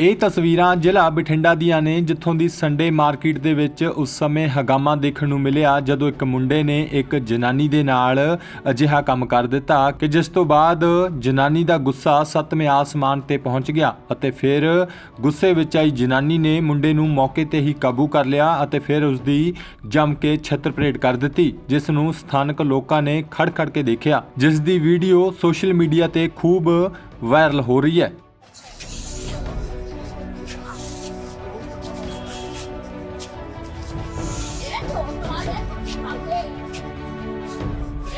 ਇਹ ਤਸਵੀਰਾਂ ਜ਼ਿਲ੍ਹਾ ਬਠਿੰਡਾ ਦੀਆਂ ਨੇ, ਜਿੱਥੋਂ ਦੀ ਸੰਡੇ ਮਾਰਕੀਟ ਦੇ ਵਿੱਚ ਉਸ ਸਮੇਂ ਹਗਾਮਾ ਦੇਖਣ ਨੂੰ ਮਿਲਿਆ, ਜਦੋਂ ਇੱਕ ਮੁੰਡੇ ਨੇ ਇੱਕ ਜਨਾਨੀ ਦੇ ਨਾਲ ਅਜਿਹਾ ਕੰਮ ਕਰ ਦਿੱਤਾ ਕਿ ਜਿਸ ਤੋਂ ਬਾਅਦ ਜਨਾਨੀ ਦਾ ਗੁੱਸਾ ਸੱਤਵੇਂ ਆਸਮਾਨ ਤੇ ਪਹੁੰਚ ਗਿਆ ਅਤੇ ਫਿਰ ਗੁੱਸੇ ਵਿੱਚ ਆਈ ਜਨਾਨੀ ਨੇ ਮੁੰਡੇ ਨੂੰ ਮੌਕੇ ਤੇ ਹੀ ਕਾਬੂ ਕਰ ਲਿਆ ਅਤੇ ਫਿਰ ਉਸ ਦੀ ਜੰਮ ਕੇ ਛੱਤਰ ਪਰੇਡ ਕਰ ਦਿੱਤੀ, ਜਿਸ ਨੂੰ ਸਥਾਨਕ ਲੋਕਾਂ ਨੇ ਖੜ-ਖੜ ਕੇ ਦੇਖਿਆ, ਜਿਸ ਦੀ ਵੀਡੀਓ ਸੋਸ਼ਲ ਮੀਡੀਆ ਤੇ ਖੂਬ ਵਾਇਰਲ ਹੋ ਰਹੀ ਹੈ।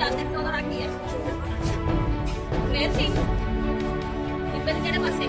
ਜਾਂਦੇ ਤੋਂ ਦਾ ਹੈ ਫੇਰ ਸੀ ਨਿੰਬੇ ਕਿਹੜੇ ਪਾਸੇ।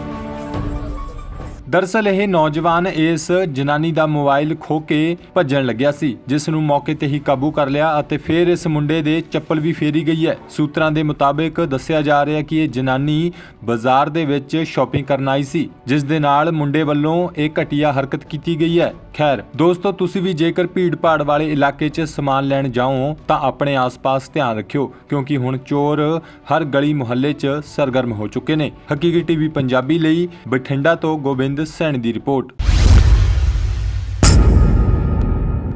ਦਰਸਲ ਇਹ ਨੌਜਵਾਨ ਇਸ ਜਨਾਨੀ ਦਾ ਮੋਬਾਈਲ ਖੋ ਕੇ ਭੱਜਣ ਲੱਗਿਆ ਸੀ, ਜਿਸ ਨੂੰ ਮੌਕੇ ਤੇ ਹੀ ਕਾਬੂ ਕਰ ਲਿਆ ਅਤੇ ਫਿਰ ਇਸ ਮੁੰਡੇ ਦੇ ਚੱਪਲ ਵੀ ਫੇਰੀ ਗਈ ਹੈ। ਸੂਤਰਾਂ ਦੇ ਮੁਤਾਬਕ ਦੱਸਿਆ ਜਾ ਰਿਹਾ ਕਿ ਇਹ ਜਨਾਨੀ ਬਾਜ਼ਾਰ ਦੇ ਵਿੱਚ ਸ਼ਾਪਿੰਗ ਕਰਨ ਆਈ ਸੀ, ਜਿਸ ਦੇ ਨਾਲ ਮੁੰਡੇ ਵੱਲੋਂ ਇਹ ਘਟੀਆ ਹਰਕਤ ਕੀਤੀ ਗਈ ਹੈ। ਖੈਰ, ਦੋਸਤੋ, ਤੁਸੀਂ ਵੀ ਜੇਕਰ ਭੀੜ-ਭਾੜ ਵਾਲੇ ਇਲਾਕੇ 'ਚ ਸਮਾਨ ਲੈਣ ਜਾਓ, ਤਾਂ ਆਪਣੇ ਆਸ-ਪਾਸ ਧਿਆਨ ਰੱਖਿਓ, ਕਿਉਂਕਿ ਹੁਣ ਚੋਰ ਹਰ ਗਲੀ ਮੁਹੱਲੇ 'ਚ ਸਰਗਰਮ ਹੋ ਚੁੱਕੇ ਨੇ। ਹਕੀਕੀ ਟੀਵੀ ਪੰਜਾਬੀ ਲਈ, ਬਠਿੰਡਾ ਤੋਂ ਗੋਬਿੰਦ ਸੈਣੀ ਦੀ ਰਿਪੋਰਟ।